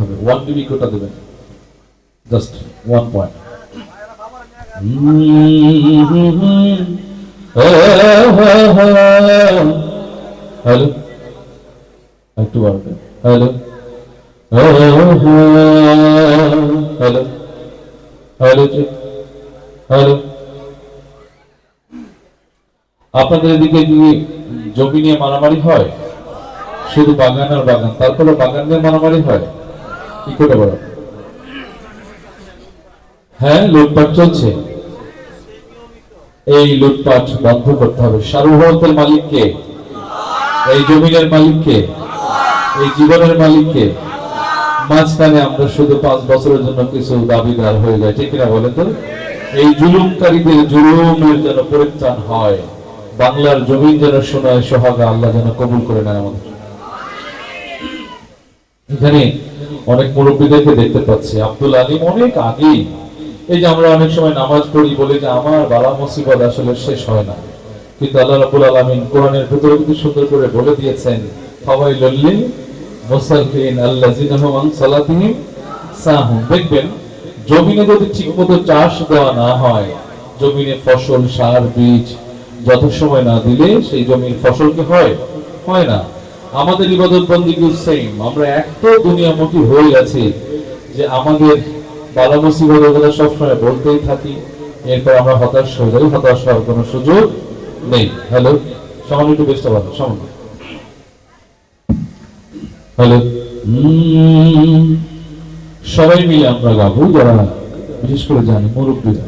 হবে। ওয়ান ডিবি কোটা দেবেন। Just one point hello? একটু বাড়বে হ্যালো? হ্যালো? Hello hello? আপনাদের এদিকে কি জমি নিয়ে মারামারি হয়? শুধু বাগান আর বাগান। তারপরে বাগান নিয়ে মারামারি হয়? কি করে বলো হ্যাঁ লুটপাট চলছে। এই লুটপাট বন্ধ করতে হবে। সার্বভৌমত্বের মালিককে, এই জমিনের মালিককে, এই জীবনের মালিককে মাঝখানে আমরা শুধু পাঁচ বছরের জন্য কিছু দাবিদার হয়ে যায় ঠিক কিনা বলেন তো? এই জুলুমকারীদের জুলুমের যেন পরিত্রাণ হয়, বাংলার জমিন যেন শোনায় সোহাগা আল্লাহ যেন কবুল করে নেয় আমাদের। এখানে অনেক মুরব্বীদেরকে দেখতে পাচ্ছি। আব্দুল আলিম অনেক আগেই। এই যে আমরা অনেক সময় নামাজ পড়ি, বলি যে আমার বালা মুসিবত আসলে শেষ হয় না। কিন্তু আল্লাহ রাব্বুল আলামিন কোরআনের ভিতরে কিন্তু সুন্দর করে বলে দিয়েছেন সালাতিহিম সাহুম। দেখবেন, জমিনে যদি ঠিকমতো চাষ দেওয়া না হয়, জমিনে ফসল, সার, বীজ যত সময় না দিলে সেই জমির ফসল কি হয়? হয় না। আমাদের ইবাদত বন্দী সেম আমরা এত দুনিয়ামুখী হয়ে গেছি যে আমাদের বালা মুসিবতের কথা সবসময় বলতেই থাকি। এরপর আমরা হতাশ হয়ে যাই, হতাশ হওয়ার কোনো সুযোগ নেই। হ্যালো সামান্য একটু বেশটা ভালো সামান্য। হ্যালো সবাই মিলে আমরা গাবো, যারা, বিশেষ করে জানি, মুরব্বীরা।